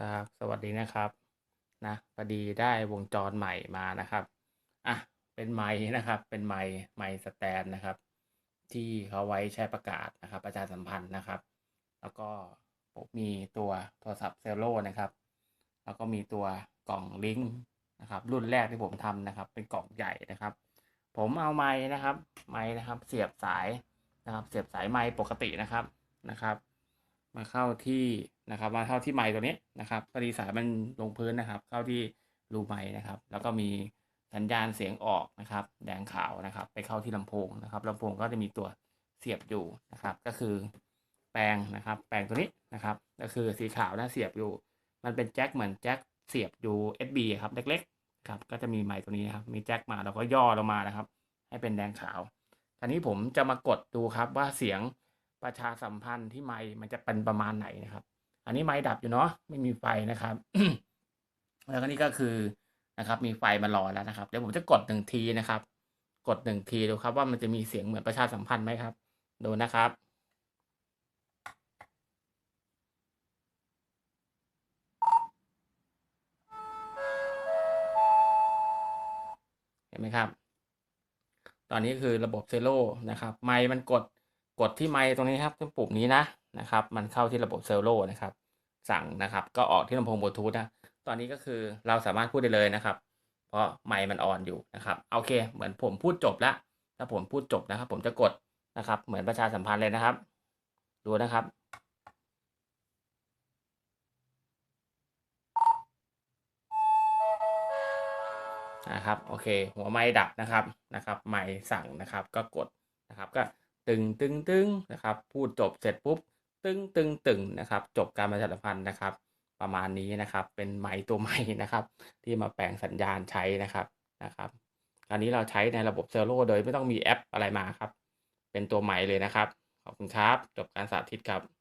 ครับ สวัสดีนะครับนะพอดีได้วงจรใหม่มานะครับอะเป็นไมค์นะครับ เป็นไมค์ไมค์สแตนนะครับ ที่เขาไว้ใช้ประกาศนะครับ ประชาสัมพันธ์นะครับ แล้วก็ผมมีตัวโทรศัพท์เซลโลนะครับ แล้วก็มีตัวกล่องลิงก์นะครับ รุ่นแรกที่ผมทำนะครับ เป็นกล่องใหญ่นะครับ ผมเอาไม้นะครับ ไม้นะครับ เสียบสายนะครับ เสียบสายไม้ปกตินะครับนะครับ มาเข้าที่นะครับมาเข้าที่ไม้ตัวนี้นะครับพอดีสายมันลงพื้นนะครับ เข้าที่รูไม้นะครับ แล้วก็มีสัญญาณเสียงออกนะครับ แดงขาวนะครับ ไปเข้าที่ลำโพงนะครับลำโพงก็จะมีตัวเสียบอยู่นะครับ ก็คือแปลงนะครับ แปลงตัวนี้นะครับ ก็คือสีขาวนะเสียบอยู่ มันเป็นแจ็คเหมือนแจ็คเสียบอยู่ SB ครับเล็กๆครับก็จะมีไมค์ตัวนี้นะครับ มีแจ็คมาแล้วก็ย่อลงมานะครับ ให้เป็นแดงขาวคราวนี้ผมจะมากดดูครับว่าเสียง ประชาสัมพันธ์ที่ไมค์มันจะเป็นประมาณไหนนะครับ อันนี้ไมค์ดับอยู่เนาะไม่มีไฟนะครับ แล้วก็นี่ก็คือนะครับ มีไฟมารอแล้วนะครับ เดี๋ยวผมจะกดหนึ่งทีนะครับ กดหนึ่งทีดูครับ ว่ามันจะมีเสียงเหมือนประชาสัมพันธ์ไหมครับ ดูนะครับเห็นไหมครับ ตอนนี้คือระบบเซโลนะครับ ไมค์มันกด กดที่ไมค์ตรงนี้ครับที่ปุ่มนี้นะนะครับ มันเข้าที่ระบบเซโลนะครับ สั่งนะครับ ก็ออกที่ลำโพงบลูทูธนะ ตอนนี้ก็คือเราสามารถพูดได้เลยนะครับ เพราะไมค์มันออนอยู่นะครับโอเค เหมือนผมพูดจบแล้วถ้าผมพูดจบนะครับ ผมจะกดนะครับ เหมือนประชาสัมพันธ์เลยนะครับ ดูนะครับนะครับโอเค หัวไม้ดับนะครับนะครับ ไม้สั่งนะครับ ก็กดนะครับ ก็ ตึงตึงตึงนะครับ พูดจบเสร็จปุ๊บ ตึงตึงตึงนะครับ จบการประชาสัมพันธ์นะครับ ประมาณนี้นะครับ เป็นไม้ตัวใหม่นะครับ ที่มาแปลงสัญญาณใช้นะครับนะครับอันนี้เราใช้ในระบบเซลโลโดยไม่ต้องมีแอปอะไรมาครับ เป็นตัวใหม่เลยนะครับ ขอบคุณครับ จบการสาธิตครับ